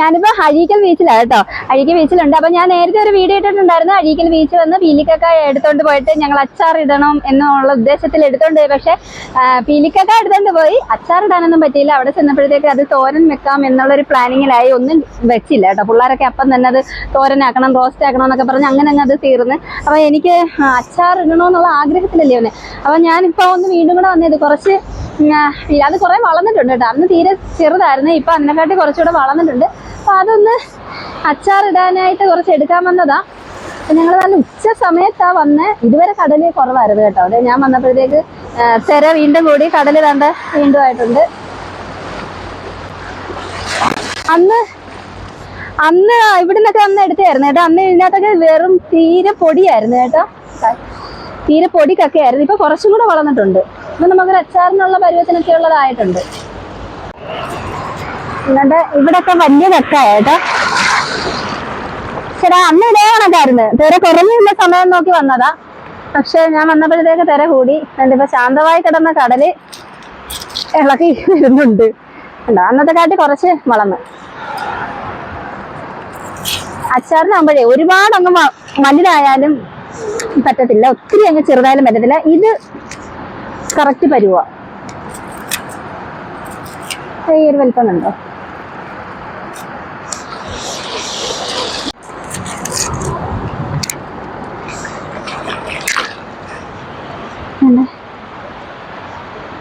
ഞാനിപ്പോ അഴീക്കൽ ബീച്ചിലാണ് കേട്ടോ. അഴീക്കൽ ബീച്ചിലുണ്ട്. അപ്പൊ ഞാൻ നേരത്തെ ഒരു വീഡിയോ ഇട്ടിട്ടുണ്ടായിരുന്നു. അഴീക്കൽ ബീച്ച് വന്ന് പീലിക്കക്ക എടുത്തോണ്ട് പോയിട്ട് ഞങ്ങൾ അച്ചാർ ഇടണം എന്നുള്ള ഉദ്ദേശത്തിൽ എടുത്തോണ്ട് പോയി. പക്ഷെ പീലിക്കക്ക എടുത്തോണ്ട് പോയി. അച്ചാർ ഇടാനൊന്നും പറ്റിയില്ല. അവിടെ ചെന്നപ്പോഴത്തേക്ക് അത് തോരൻ വെക്കാം എന്നുള്ളൊരു പ്ലാനിങ്ങിലായി. ഒന്നും വെച്ചില്ല കേട്ടോ. പിള്ളേരൊക്കെ അപ്പം തന്നെ അത് തോരനാക്കണം റോസ്റ്റ് ആക്കണം എന്നൊക്കെ പറഞ്ഞ് അങ്ങനെ അങ്ങ് അത് തീർന്ന്. അപ്പൊ എനിക്ക് അച്ചാർ ഇടണമെന്നുള്ള ആഗ്രഹത്തിലല്ലേ അവന്. അപ്പൊ ഞാനിപ്പോ ഒന്ന് വീണ്ടും കൂടെ വന്നത് കുറച്ച് അത് കുറെ വളർന്നിട്ടുണ്ട് കേട്ടോ. അന്ന് തീരെ ചെറുതായിരുന്നു. ഇപ്പൊ അതിനെക്കാട്ടി കുറച്ചുകൂടെ വളർന്നിട്ടുണ്ട്. അപ്പൊ അതൊന്ന് അച്ചാറിടാനായിട്ട് കുറച്ച് എടുക്കാൻ വന്നതാ. ഞങ്ങൾ നല്ല ഉച്ച സമയത്താ വന്ന് ഇതുവരെ കടൽ കുറവായിരുന്നു കേട്ടോ. അതെ ഞാൻ വന്നപ്പോഴത്തേക്ക് തെര വീണ്ടും കൂടി കടൽ കണ്ട് വീണ്ടും ആയിട്ടുണ്ട്. അന്ന് അന്ന് ഇവിടുന്നൊക്കെ അന്ന് എടുത്തായിരുന്നു കേട്ടോ. അന്ന് ഇതിനകത്തൊക്കെ വെറും തീരെ പൊടിയായിരുന്നു കേട്ടോ. തീരെ പൊടിക്കൊക്കെ ആയിരുന്നു ഇപ്പൊ കുറച്ചും കൂടെ വളർന്നിട്ടുണ്ട്. ഇപ്പൊ നമുക്കൊരു അച്ചാറിനുള്ള പരുവത്തിനൊക്കെ ഉള്ളതായിട്ടുണ്ട്. എന്നിട്ട് ഇവിടൊക്കെ വലിയ തെക്കായേട്ടോ ചേട്ടാ അന്ന് ഇതേ കണക്കായിരുന്നു. തിര കുറഞ്ഞിരുന്ന സമയം നോക്കി വന്നതാ. പക്ഷെ ഞാൻ വന്നപ്പോഴത്തേക്ക് തിര കൂടി. എന്നിട്ട് ഇപ്പൊ ശാന്തമായി കിടന്ന കടൽ ഇളക്കി വരുന്നുണ്ട്. ഉണ്ടോ അന്നത്തെ കാട്ടി കുറച്ച് വളർന്ന്. അച്ചാറിനാകുമ്പോഴേ ഒരുപാട് അങ്ങ് വ- വലുതായാലും പറ്റത്തില്ല. ഒത്തിരി അങ്ങ് ചെറുതായാലും പറ്റത്തില്ല. ഇത് കറക്റ്റ് പരുവാ. ഈ ഒരു വലിപ്പം കണ്ടോ പിന്നെ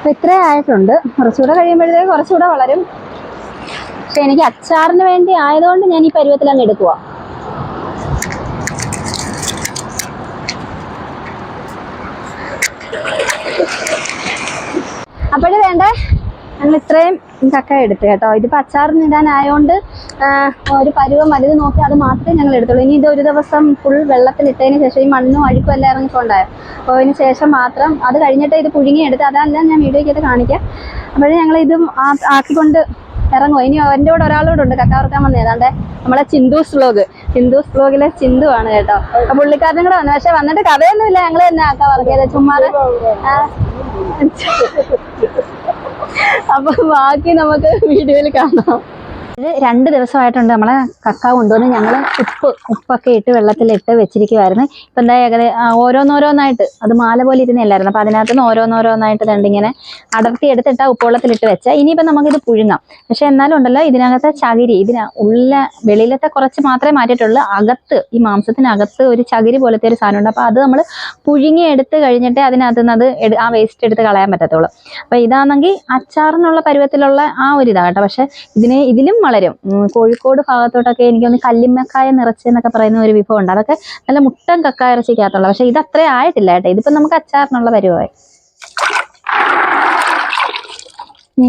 അപ്പൊ ഇത്രേ ആയിട്ടുണ്ട്. കുറച്ചുകൂടെ കഴിയുമ്പോഴത്തേക്ക് കുറച്ചുകൂടെ വളരും. പക്ഷെ എനിക്ക് അച്ചാറിന് വേണ്ടി ആയതുകൊണ്ട് ഞാൻ ഈ പരുവത്തിൽ അങ്ങ് എടുക്കുക അപ്പോഴ് വേണ്ടേ? ഞങ്ങൾ ഇത്രയും ചക്ക എടുത്ത് കേട്ടോ. ഇതിപ്പോൾ അച്ചാറിന് ഇടാനായതുകൊണ്ട് ആ, ഒരു പരുവം വലുത് നോക്കി അത് മാത്രമേ ഞങ്ങൾ എടുത്തുള്ളൂ. ഇനി ഇത് ഒരു ദിവസം ഫുൾ വെള്ളത്തിലിട്ടതിന് ശേഷം ഈ മണ്ണും അഴുക്കും എല്ലാം ഇറങ്ങിക്കൊണ്ടായോ? അപ്പോൾ അതിന് ശേഷം മാത്രം അത് കഴിഞ്ഞിട്ട് ഇത് പുഴുങ്ങി എടുത്ത് അതല്ല ഞാൻ വീഡിയോയ്ക്ക് കാണിക്കാം. അപ്പോഴേ ഞങ്ങൾ ഇതും ആക്കിക്കൊണ്ട് ഇറങ്ങും. ഇനി എന്റെ കൂടെ ഒരാളോട് ഉണ്ട് കക്ക വറുക്കാൻ വന്നത് ഏതാണ്ട് നമ്മളെ ചിന്തൂസ് വ്ലോഗ് ചിന്തൂസ് വ്ലോഗിലെ ചിന്തു ആണ് കേട്ടോ. അപ്പൊ പുള്ളിക്കാരനും കൂടെ വന്നു. പക്ഷെ വന്നിട്ട് കഥയൊന്നുമില്ല. ഞങ്ങൾ തന്നെ ആക്ക വർക്കിയത് ചുമ്മാതെ അപ്പൊ ബാക്കി നമുക്ക് വീഡിയോയിൽ കാണാം. ഇത് രണ്ട് ദിവസമായിട്ടുണ്ട് നമ്മളെ കക്ക കൊണ്ടുവന്ന് ഞങ്ങൾ ഉപ്പ് ഉപ്പൊക്കെ ഇട്ട് വെള്ളത്തിലിട്ട് വെച്ചിരിക്കുമായിരുന്നു ഇപ്പം എന്താ ഏകദേശം ഓരോന്നോരോന്നായിട്ട് അത് മാല പോലെ ഇരുന്നല്ലായിരുന്നു അപ്പം അതിനകത്ത് നിന്ന് ഓരോന്നോരോന്നായിട്ട് രണ്ടിങ്ങനെ അടർത്തി എടുത്തിട്ട് ആ ഉപ്പുവെള്ളത്തിലിട്ട് വെച്ചാൽ ഇനിയിപ്പം നമുക്കിത് പുഴുങ്ങാം. പക്ഷെ എന്നാലും ഉണ്ടല്ലോ ഇതിനകത്തെ ചകിരി ഇതിന ഉള്ള വെളിയിലത്തെ കുറച്ച് മാത്രമേ മാറ്റിയിട്ടുള്ളൂ. അകത്ത് ഈ മാംസത്തിനകത്ത് ഒരു ചകിരി പോലത്തെ ഒരു സാധനമുണ്ട്. അപ്പോൾ അത് നമ്മൾ പുഴുങ്ങി എടുത്ത് കഴിഞ്ഞിട്ട് അതിനകത്ത് നിന്ന് അത് ആ വേസ്റ്റ് എടുത്ത് കളയാൻ പറ്റത്തുള്ളൂ. അപ്പോൾ ഇതാണെങ്കിൽ അച്ചാറിനുള്ള പരുവത്തിലുള്ള ആ ഒരു ഇതാണ് പക്ഷേ ഇതിന് ഇതിലും വളരും. കോഴിക്കോട് ഭാഗത്തോട്ടൊക്കെ എനിക്കൊന്ന് കല്ലിമ്മക്കായ നിറച്ച് എന്നൊക്കെ പറയുന്ന ഒരു വിഭവം ഉണ്ട് അതൊക്കെ നല്ല മുട്ടൻ കക്ക ഇറച്ചിക്കകത്തുള്ള പക്ഷെ ഇത് അത്രേ ആയിട്ടില്ല കേട്ടോ. ഇതിപ്പോ നമുക്ക് അച്ചാറിനുള്ള പരിപാടി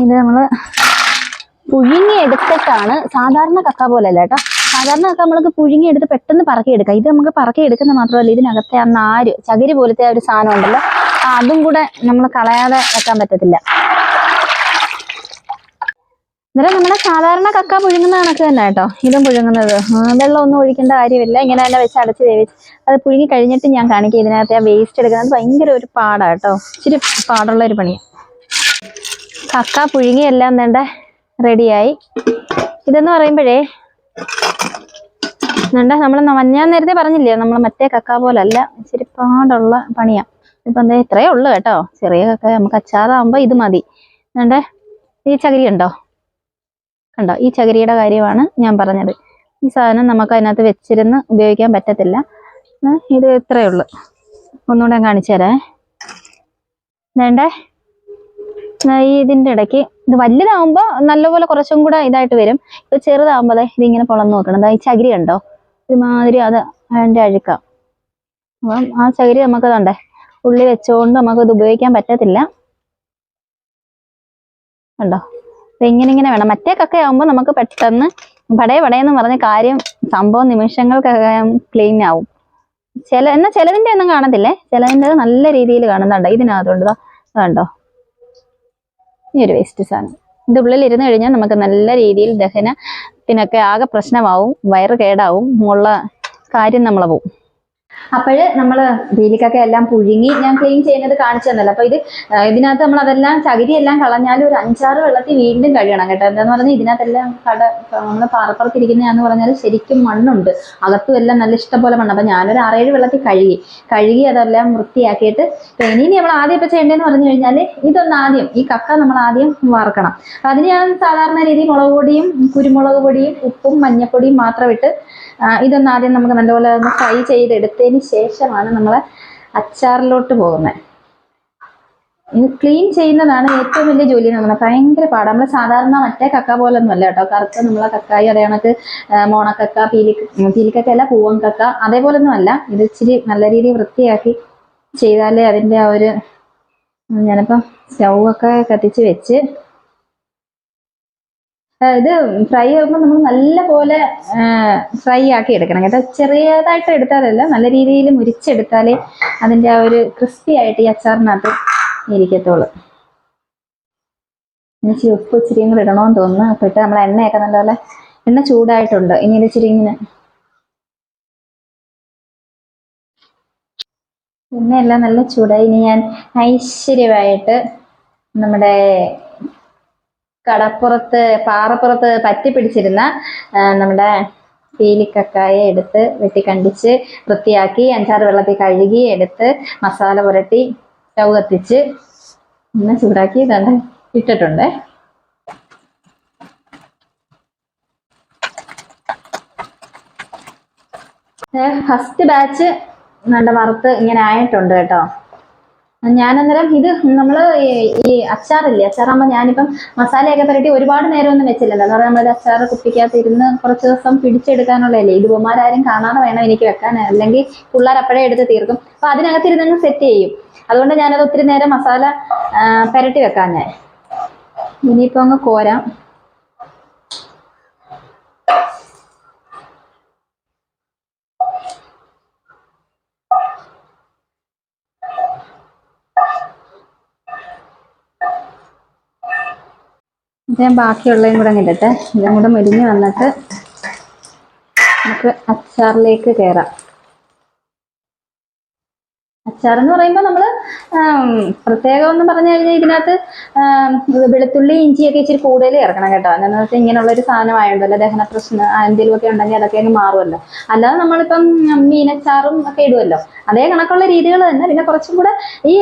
ഇത് നമ്മൾ പുഴുങ്ങി എടുത്തിട്ടാണ് സാധാരണ കക്ക പോലെയല്ല കേട്ടോ. സാധാരണ കക്ക നമ്മൾക്ക് പുഴുങ്ങി എടുത്ത് പെട്ടെന്ന് പറക്കി എടുക്കാം ഇത് നമുക്ക് പറക്കി എടുക്കുന്ന മാത്രമല്ല ഇതിനകത്തെ ആ നാര് ചകിരി പോലത്തെ ആ ഒരു സാധനം ഉണ്ടല്ലോ. അതും കൂടെ നമ്മൾ കളയാതെ വെക്കാൻ പറ്റത്തില്ല. അന്നേരം നമ്മുടെ സാധാരണ കക്ക പുഴുങ്ങുന്ന കണക്ക് തന്നെ കേട്ടോ. ഇതും പുഴുങ്ങുന്നത്. വെള്ളം ഒന്നും ഒഴിക്കേണ്ട കാര്യമില്ല. ഇങ്ങനെ തന്നെ വെച്ച് അടച്ച് വേവിച്ച് അത് പുഴുങ്ങി കഴിഞ്ഞിട്ട് ഞാൻ കാണിക്കാം. ഇതിനകത്ത് ആ വേസ്റ്റ് എടുക്കുന്നത് ഭയങ്കര ഒരു പാടാണ് കേട്ടോ. ഇച്ചിരി പാടുള്ള ഒരു പണിയാണ് കക്ക പുഴുങ്ങി എല്ലാം റെഡിയായി ഇതെന്ന് പറയുമ്പോഴേ നേണ്ട നമ്മൾ ഞാൻ നേരത്തെ പറഞ്ഞില്ലേ നമ്മൾ മറ്റേ കക്ക പോലല്ല ഇച്ചിരി പാടുള്ള പണിയാണ് ഇപ്പം എന്താ ഇത്രയേ ഉള്ളൂ കേട്ടോ. ചെറിയ കക്ക നമുക്ക് അച്ചാറാവുമ്പോൾ ഇത് മതി. നേണ്ട ഈ ചകിരി ഉണ്ടോ കണ്ടോ? ഈ ചകിരിയുടെ കാര്യമാണ് ഞാൻ പറഞ്ഞത്. ഈ സാധനം നമുക്ക് അതിനകത്ത് വെച്ചിരുന്ന് ഉപയോഗിക്കാൻ പറ്റത്തില്ല. ഇത് ഇത്രയേ ഉള്ളൂ. ഒന്നുകൂടെ കാണിച്ചു തരാം. വേണ്ടേ? ഈ ഇതിന്റെ ഇടയ്ക്ക് ഇത് വലുതാവുമ്പോൾ നല്ലപോലെ കുറച്ചും കൂടെ ഇതായിട്ട് വരും. ഇപ്പൊ ചെറുതാവുമ്പോൾ ഇതിങ്ങനെ പൊളന്ന് നോക്കണം. ഈ ചകിരി ഉണ്ടോ ഒരുമാതിരി അത് അതിന്റെ അഴുക്കാം. അപ്പം ആ ചകിരി നമുക്ക് തണ്ടേ ഉള്ളി വെച്ചുകൊണ്ട് നമുക്ക് ഇത് ഉപയോഗിക്കാൻ പറ്റത്തില്ല. കണ്ടോ? ഇങ്ങനെ ഇങ്ങനെ വേണം. മറ്റേ ആകുമ്പോൾ നമുക്ക് പെട്ടെന്ന് പടയെ പടയെന്ന് പറഞ്ഞ കാര്യം സംഭവം നിമിഷങ്ങൾക്കൊക്കെ ക്ലീൻ ആവും. ചില എന്നാൽ ചിലതിന്റെ ഒന്നും കാണത്തില്ലേ? ചിലതിന്റെ നല്ല രീതിയിൽ കാണുന്നുണ്ട്. ഇതിനകത്തുണ്ട് കണ്ടോ? ഈ ഒരു വേസ്റ്റ് സാധനം. ഇത് ഉള്ളിൽ ഇരുന്ന് കഴിഞ്ഞാൽ നമുക്ക് നല്ല രീതിയിൽ ദഹനത്തിനൊക്കെ ആകെ പ്രശ്നമാവും. വയറ് കേടാവും. ഉള്ള കാര്യം നമ്മളെ പോവും. അപ്പോഴ് നമ്മൾ വീലിക്കൊക്കെ എല്ലാം പുഴുങ്ങി ഞാൻ ക്ലീൻ ചെയ്യുന്നത് കാണിച്ചു തന്നല്ലോ. അപ്പോൾ ഇത് ഇതിനകത്ത് നമ്മൾ അതെല്ലാം ചകിരി എല്ലാം കളഞ്ഞാലും ഒരു അഞ്ചാറ് വെള്ളത്തിൽ വീണ്ടും കഴുകണം കേട്ടോ. എന്താന്ന് പറഞ്ഞാൽ ഇതിനകത്തെല്ലാം കട നമ്മൾ പാറപ്പുറത്തിരിക്കുന്നതാന്ന് പറഞ്ഞാൽ ശരിക്കും മണ്ണുണ്ട്. അകത്തും എല്ലാം നല്ല ഇഷ്ടംപോലെ മണ്ണ്. അപ്പൊ ഞാനൊരു ആറേഴ് വെള്ളത്തിൽ കഴുകി. കഴുകി അതെല്ലാം വൃത്തിയാക്കിയിട്ട് ഇനി നമ്മൾ ആദ്യം ഇപ്പൊ ചെയ്യേണ്ടതെന്ന് പറഞ്ഞു കഴിഞ്ഞാൽ ഇതൊന്ന് ആദ്യം ഈ കക്ക നമ്മൾ ആദ്യം വറുക്കണം. അപ്പൊ അതിന് ഞാൻ സാധാരണ രീതിയിൽ മുളക് പൊടിയും കുരുമുളക് പൊടിയും ഉപ്പും മഞ്ഞപ്പൊടിയും മാത്രം ഇട്ട് ഇതൊന്ന് ആദ്യം നമുക്ക് നല്ലപോലെ ഫ്രൈ ചെയ്തെടുത്തതിന് ശേഷമാണ് നമ്മൾ അച്ചാറിലോട്ട് പോകുന്നത്. ക്ലീൻ ചെയ്യുന്നതാണ് ഏറ്റവും വലിയ ജോലി എന്ന് പറയുന്നത് ഭയങ്കര പാടാണ് നമ്മൾ സാധാരണ മറ്റേ കക്ക പോലൊന്നും അല്ല കേട്ടോ. കറുത്ത നമ്മളെ കക്കായി അതേ കണക്ക് മോണക്കക്ക പീലി പീലിക്കക്ക അല്ല പൂവൻ കക്ക അതേപോലൊന്നും അല്ല. ഇത് ഇച്ചിരി നല്ല രീതിയിൽ വൃത്തിയാക്കി ചെയ്താലേ അതിന്റെ ആ ഒരു ഞാനിപ്പം സ്റ്റൗ ഒക്കെ കത്തിച്ച് വെച്ച് ഇത് ഫ്രൈ ആകുമ്പോൾ നമ്മൾ നല്ല പോലെ ഫ്രൈ ആക്കി എടുക്കണം. കേട്ടോ ചെറിയതായിട്ട് എടുത്താലല്ല നല്ല രീതിയിൽ മുരിച്ചെടുത്താലേ അതിന്റെ ആ ഒരു ക്രിസ്പി ആയിട്ട് ഈ അച്ചാറിനകത്ത് ഇരിക്കത്തുള്ളൂ. ഇനി ഉപ്പ് ഇച്ചിരി കൂടെ ഇടണമെന്ന് തോന്നുന്നു. അപ്പം ഇട്ട് നമ്മൾ എണ്ണയൊക്കെ നല്ലപോലെ എണ്ണ ചൂടായിട്ടുണ്ട്. ഇനി ഇത് ഇച്ചിരി ഇങ്ങനെ എണ്ണയെല്ലാം നല്ല ചൂടായി. ഇനി ഞാൻ ഐശ്വര്യമായിട്ട് നമ്മുടെ കടപ്പുറത്ത് പാറപ്പുറത്ത് പറ്റി പിടിച്ചിരുന്ന ആ, നമ്മുടെ പീലിക്കക്കായ എടുത്ത് വെട്ടിക്കണ്ടിച്ച് വൃത്തിയാക്കി അഞ്ചാറ് വെള്ളത്തിൽ കഴുകി എടുത്ത് മസാല പുരട്ടി സ്റ്റൗ കത്തിച്ച് ഇന്ന് ചൂടാക്കി ഇതാണ്ട് ഇട്ടിട്ടുണ്ട്. ഫസ്റ്റ് ബാച്ച് നല്ല വറുത്ത് ഇങ്ങനെ ആയിട്ടുണ്ട് കേട്ടോ. ഞാനന്നേരം ഇത് നമ്മൾ ഈ അച്ചാറില്ലേ അച്ചാറാകുമ്പോൾ ഞാനിപ്പം മസാലയൊക്കെ പുരട്ടി ഒരുപാട് നേരം ഒന്നും വെച്ചില്ലല്ലോ എന്ന് പറഞ്ഞാൽ നമ്മൾ അച്ചാർ കുപ്പിക്കകത്ത് ഇരുന്ന് കുറച്ച് ദിവസം പിടിച്ചെടുക്കാനുള്ളതല്ലേ? ഇത് ഉപമാരാരും കാണാതെ വേണം എനിക്ക് വെക്കാൻ. അല്ലെങ്കിൽ പിള്ളേർ അപ്പോഴേ എടുത്ത് തീർക്കും. അപ്പോൾ അതിനകത്ത് ഇരുന്ന് സെറ്റ് ചെയ്യും. അതുകൊണ്ട് ഞാനത് ഒത്തിരി നേരം മസാല പുരട്ടി വെക്കാൻ ഞാൻ. ഇനിയിപ്പോൾ അങ്ങ് കോരാം. ഞാൻ ബാക്കിയുള്ളതും കൂടെ ഇടട്ടെ. ഇതും കൂടെ മെലിഞ്ഞ് വന്നിട്ട് നമുക്ക് അച്ചാറിലേക്ക് കയറാം അച്ചാർ എന്ന് പറയുമ്പോൾ നമ്മൾ പ്രത്യേകം എന്ന് പറഞ്ഞു കഴിഞ്ഞാൽ ഇതിനകത്ത് വെളുത്തുള്ളി ഇഞ്ചിയൊക്കെ ഇച്ചിരി കൂടുതൽ ചേർക്കണം കേട്ടോ. എന്താണെന്ന് വെച്ചാൽ ഇങ്ങനെയുള്ള ഒരു സാധനമായുണ്ടല്ലോ ദഹന പ്രശ്നം എന്തെങ്കിലുമൊക്കെ ഉണ്ടെങ്കിൽ അതൊക്കെ അങ്ങ് മാറുമല്ലോ അല്ലാതെ നമ്മളിപ്പം മീനച്ചാറും ഒക്കെ ഇടുമല്ലോ അതേ കണക്കുള്ള രീതികൾ തന്നെ. പിന്നെ കുറച്ചും കൂടെ ഈ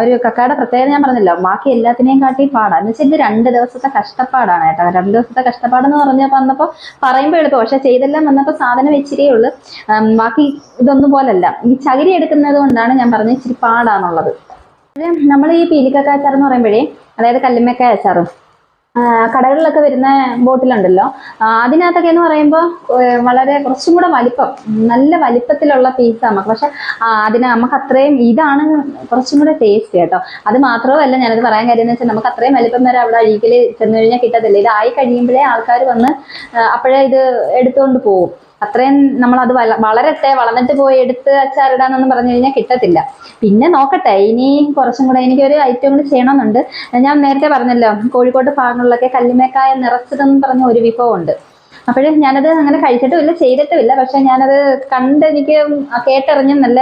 ഒരു കക്കയുടെ പ്രത്യേകത ഞാൻ പറഞ്ഞല്ലോ. ബാക്കി എല്ലാത്തിനെയും കാട്ടി പാടാം. എന്ന് വെച്ചാൽ ഇത് രണ്ട് ദിവസത്തെ കഷ്ടപ്പാടാണ് കേട്ടോ. രണ്ട് ദിവസത്തെ കഷ്ടപ്പാടെന്ന് പറഞ്ഞപ്പോൾ വന്നപ്പോൾ പറയുമ്പോൾ എളുപ്പം. പക്ഷെ ചെയ്തെല്ലാം വന്നപ്പോൾ സാധനം വെച്ചിരിയേ ഉള്ളൂ. ബാക്കി ഇതൊന്നും പോലല്ല. ഈ ചകിരി എടുക്കുന്നത് കൊണ്ടാണ് ഞാൻ പറഞ്ഞത് ഇച്ചിരി പാടാന്നുള്ളത്. നമ്മൾ ഈ പീലിക്കക്ക അച്ചാർ എന്ന് പറയുമ്പോഴേ അതായത് കല്ലുമ്മക്കായ അച്ചാറും കടകളിലൊക്കെ വരുന്ന ബോട്ടിലുണ്ടല്ലോ. അതിനകത്തൊക്കെ എന്ന് പറയുമ്പോൾ വളരെ കുറച്ചും കൂടെ വലിപ്പം നല്ല വലിപ്പത്തിലുള്ള പീസ് നമുക്ക്. പക്ഷെ അതിന് നമുക്ക് അത്രയും ഇതാണ് കുറച്ചും കൂടെ ടേസ്റ്റ് കേട്ടോ. അത് മാത്രമല്ല ഞാനത് പറയാൻ കാര്യം എന്ന് വെച്ചാൽ നമുക്ക് അത്രയും വലിപ്പം വരെ അവിടെ അഴീക്കൽ ചെന്ന് കഴിഞ്ഞാൽ കിട്ടത്തില്ല. ഇതായി കഴിയുമ്പോഴേ ആൾക്കാർ വന്ന് അപ്പോഴേ ഇത് എടുത്തുകൊണ്ട് പോകും അത്രയും നമ്മൾ അത് വളരട്ടെ വളർന്നിട്ട് പോയി എടുത്ത് അച്ചാറിടാന്നൊന്നും പറഞ്ഞു കഴിഞ്ഞാൽ കിട്ടത്തില്ല. പിന്നെ നോക്കട്ടെ ഇനിയും കുറച്ചും കൂടെ എനിക്കൊരു ഐറ്റം കൂടി ചെയ്യണമെന്നുണ്ട് ഞാൻ നേരത്തെ പറഞ്ഞല്ലോ കോഴിക്കോട് ഭാഗങ്ങളിലൊക്കെ കല്ലുമേക്കായ നിറച്ചതെന്ന് പറഞ്ഞ ഒരു വിഭവമുണ്ട്. അപ്പോഴേ ഞാനത് അങ്ങനെ കഴിച്ചിട്ടുമില്ല ചെയ്തിട്ടുമില്ല. പക്ഷെ ഞാനത് കണ്ട് എനിക്ക് കേട്ടറിഞ്ഞ് നല്ല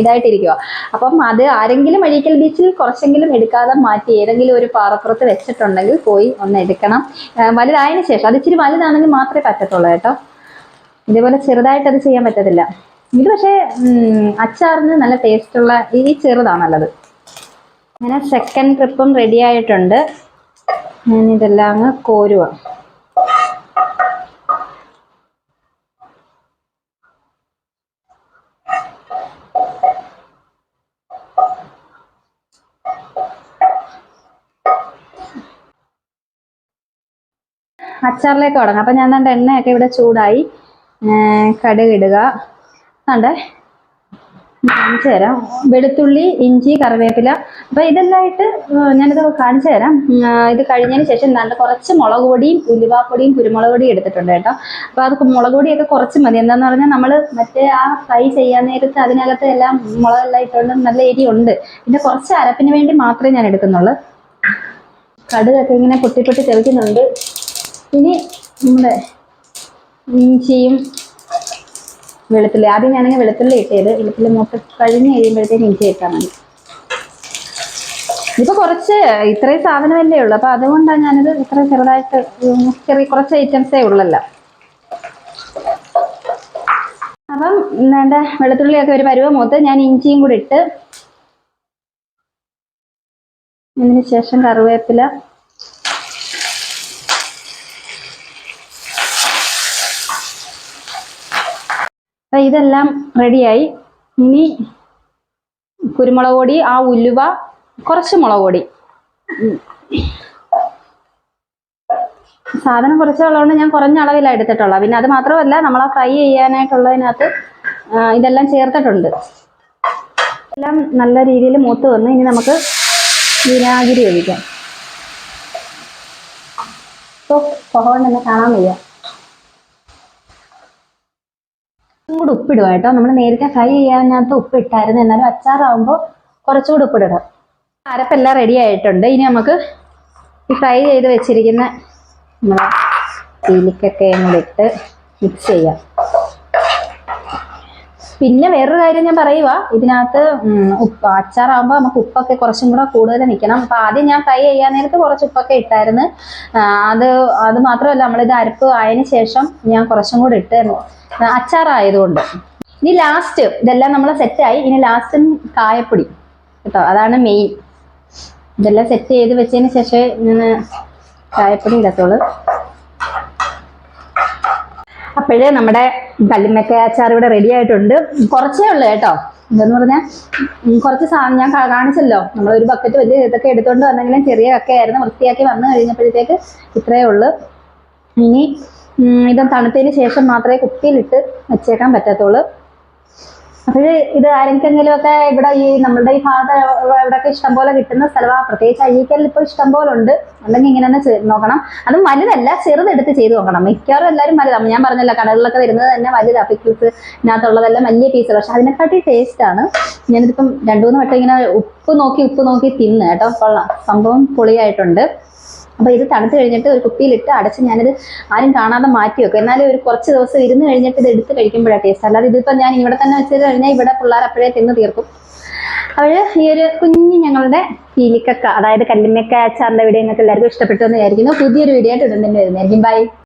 ഇതായിട്ടിരിക്കുക അപ്പം അത് ആരെങ്കിലും അഴീക്കൽ ബീച്ചിൽ കുറച്ചെങ്കിലും എടുക്കാതെ മാറ്റി ഏതെങ്കിലും ഒരു പാറപ്പുറത്ത് വെച്ചിട്ടുണ്ടെങ്കിൽ പോയി ഒന്ന് എടുക്കണം. വലുതായതിനു ശേഷം അത് ഇച്ചിരി വലുതാണെങ്കിൽ മാത്രമേ പറ്റത്തുള്ളൂ കേട്ടോ. ഇതേപോലെ ചെറുതായിട്ട് അത് ചെയ്യാൻ പറ്റത്തില്ല. ഇത് പക്ഷേ അച്ചാറിന് നല്ല ടേസ്റ്റുള്ള ഈ ചെറുതാണല്ലത് അങ്ങനെ സെക്കൻഡ് ട്രിപ്പും റെഡി ആയിട്ടുണ്ട്. ഞാൻ ഇതെല്ലാം അങ്ങ് കോരുക അച്ചാറിലേക്ക് തുടങ്ങാം. അപ്പം ഞാൻ കണ്ട എണ്ണയൊക്കെ ഇവിടെ ചൂടായി. ഇടുക. കണ്ടേ? കാണിച്ചു തരാം. വെളുത്തുള്ളി ഇഞ്ചി കറിവേപ്പില. അപ്പം ഇതെല്ലാം ഇട്ട് ഏർ ഞാനിത് കാണിച്ചു തരാം. ഇത് കഴിഞ്ഞതിന് ശേഷം നല്ല കുറച്ച് മുളക് പൊടിയും ഉലുവാപ്പൊടിയും കുരുമുളക് പൊടിയും എടുത്തിട്ടുണ്ട് കേട്ടോ. അപ്പോൾ അത് മുളക് പൊടിയൊക്കെ കുറച്ച് മതി. എന്താന്ന് പറഞ്ഞാൽ നമ്മൾ മറ്റേ ആ ഫ്രൈ ചെയ്യാൻ നേരത്ത് അതിനകത്ത് എല്ലാം മുളകെല്ലാം ഇട്ടുകൊണ്ട് നല്ല എരിയുണ്ട് പിന്നെ കുറച്ച് അരപ്പിന് വേണ്ടി മാത്രമേ ഞാൻ എടുക്കുന്നുള്ളൂ. കടുകൊക്കെ ഇങ്ങനെ പൊട്ടി പൊട്ടി തെറിക്കുന്നുണ്ട്. ഇനി നമ്മുടെ ഇഞ്ചിയും വെളുത്തുള്ളി ആദ്യം ഞാനങ്ങ് വെളുത്തുള്ളി ഇട്ടത് വെളുത്തുള്ളി മൂത്ത് കഴിഞ്ഞ് കഴിയുമ്പോഴത്തേക്ക് ഇഞ്ചി ഇട്ടാൽ മതി. ഇപ്പൊ കുറച്ച് ഇത്രയും സാധനമല്ലേ ഉള്ളു. അപ്പൊ അതുകൊണ്ടാണ് ഞാനിത് ഇത്ര ചെറുതായിട്ട് ചെറിയ കുറച്ച് ഐറ്റംസേ ഉള്ളല്ലോ. അപ്പം വേണ്ട വെളുത്തുള്ളിയൊക്കെ ഒരു പരുവ മൂത്ത് ഞാൻ ഇഞ്ചിയും കൂടി ഇട്ട് അതിന് ശേഷം കറിവേപ്പില ഇതെല്ലാം റെഡിയായി ഇനി കുരുമുളക് പൊടി ആ ഉലുവ കുറച്ച് മുളക് പൊടി. സാധനം കുറച്ചുള്ളതുകൊണ്ട് ഞാൻ കുറഞ്ഞ അളവിലാണ് എടുത്തിട്ടുള്ളത്. പിന്നെ അത് മാത്രമല്ല നമ്മൾ ആ ഫ്രൈ ചെയ്യാനായിട്ടുള്ളതിനകത്ത് ഇതെല്ലാം ചേർത്തിട്ടുണ്ട്. എല്ലാം നല്ല രീതിയിൽ മൂത്ത് വന്ന് ഇനി നമുക്ക് വിനാഗിരി ഒഴിക്കാം. ഇപ്പോൾ പുറകൊണ്ട് തന്നെ കാണാൻ വയ്യ ഇതും കൂടി ഉപ്പിടുക കേട്ടോ. നമ്മൾ നേരത്തെ ഫ്രൈ ചെയ്യാനകത്ത് ഉപ്പിട്ടായിരുന്നു. എന്നാലും അച്ചാറാവുമ്പോൾ കുറച്ചുകൂടി ഉപ്പിടുക. അരപ്പെല്ലാം റെഡി ആയിട്ടുണ്ട്. ഇനി നമുക്ക് ഈ ഫ്രൈ ചെയ്ത് വെച്ചിരിക്കുന്ന നമ്മളെ ചീലിക്കൊക്കെ കൂടി ഇട്ട് മിക്സ് ചെയ്യാം. പിന്നെ വേറൊരു കാര്യം ഞാൻ പറയുക ഇതിനകത്ത് ഉപ്പ് അച്ചാറാകുമ്പോൾ നമുക്ക് ഉപ്പൊക്കെ കുറച്ചും കൂടെ കൂടുതൽ നിൽക്കണം. അപ്പൊ ആദ്യം ഞാൻ ഫ്രൈ ചെയ്യാൻ നേരത്ത് കുറച്ച് ഉപ്പൊക്കെ ഇട്ടായിരുന്നു. അത് അത് മാത്രമല്ല നമ്മളിത് അരപ്പ് ആയതിനു ശേഷം ഞാൻ കുറച്ചും കൂടെ ഇട്ടായിരുന്നു. അച്ചാറായതുകൊണ്ട്. ഇനി ലാസ്റ്റ് ഇതെല്ലാം നമ്മൾ സെറ്റായി ഇനി ലാസ്റ്റ് കായപ്പൊടി. കേട്ടോ അതാണ് മെയിൻ ഇതെല്ലാം സെറ്റ് ചെയ്ത് വെച്ചതിന് ശേഷമേ ഞാൻ കായപ്പൊടി ഇടത്തുള്ളൂ. അപ്പോഴേ നമ്മുടെ കല്ലുമ്മക്ക അച്ചാർ ഇവിടെ റെഡി ആയിട്ടുണ്ട്. കുറച്ചേ ഉള്ളൂ കേട്ടോ. എന്താന്ന് പറഞ്ഞാൽ കുറച്ച് സാധനം ഞാൻ കാണിച്ചല്ലോ. നമ്മൾ ഒരു ബക്കറ്റ് വലിയ ഇതൊക്കെ എടുത്തുകൊണ്ട് വന്നെങ്കിലും ചെറിയ ഒക്കെ ആയിരുന്നു വൃത്തിയാക്കി വന്നു കഴിഞ്ഞപ്പോഴത്തേക്ക് ഇത്രയേ ഉള്ളൂ. ഇനി ഇത് തണുത്തതിന് ശേഷം മാത്രമേ കുപ്പിയിലിട്ട് വെച്ചേക്കാൻ പറ്റത്തുള്ളൂ. അപ്പോൾ ഇത് ആരെങ്കിലും ഒക്കെ ഇവിടെ ഈ നമ്മുടെ ഈ ഭാഗത്ത് ഇവിടെയൊക്കെ ഇഷ്ടംപോലെ കിട്ടുന്ന സ്ഥലമാണ് പ്രത്യേകിച്ച് അഴീക്കലിൽ ഇപ്പോൾ ഇഷ്ടംപോലെ ഉണ്ട്. ഉണ്ടെങ്കിൽ ഇങ്ങനെ തന്നെ നോക്കണം. അതും വലുതല്ല ചെറുതെടുത്ത് ചെയ്ത് നോക്കണം. മിക്കവാറും എല്ലാവരും വലുതാണ് ഞാൻ പറഞ്ഞല്ലോ കടകളിലൊക്കെ വരുന്നത് തന്നെ വലുതാണ് പിക്കിൾസ് ഇതിനകത്തുള്ളതെല്ലാം വലിയ പീസ് പക്ഷെ അതിനെക്കാട്ടി ടേസ്റ്റ് ആണ്. ഞാനിതിപ്പം രണ്ടു മൂന്ന് വട്ടം ഇങ്ങനെ ഉപ്പ് നോക്കി ഉപ്പ് നോക്കി തിന്ന് കേട്ടോ. കൊള്ളാം. സംഭവം പൊളിയായിട്ടുണ്ട്. അപ്പോൾ ഇത് തണുത്ത് കഴിഞ്ഞിട്ട് ഒരു കുപ്പിയിലിട്ട് അടച്ച് ഞാനിത് ആരും കാണാതെ മാറ്റി വെക്കും എന്നാലും ഒരു കുറച്ച് ദിവസം ഇരുന്ന് കഴിഞ്ഞിട്ട് ഇത് എടുത്ത് കഴിക്കുമ്പോഴാണ് ടേസ്റ്റ് അല്ലാതെ ഇതിപ്പോൾ ഞാൻ ഇവിടെ തന്നെ വെച്ചത് കഴിഞ്ഞാൽ ഇവിടെ പിള്ളേർ അപ്പോഴേ തിന്ന് തീർക്കും. അപ്പോൾ ഈ ഒരു കുഞ്ഞ് ഞങ്ങളുടെ പീലിക്കക്ക അതായത് കല്ലിമ്മക്ക അച്ചാറിന്റെ വീഡിയോ നിങ്ങൾക്ക് എല്ലാവർക്കും ഇഷ്ടപ്പെട്ടു എന്ന് വിചാരിക്കുന്നു. പുതിയൊരു വീഡിയോ ആയിട്ട് ഉടൻ തന്നെ വരുന്നതായിരിക്കും. ബൈ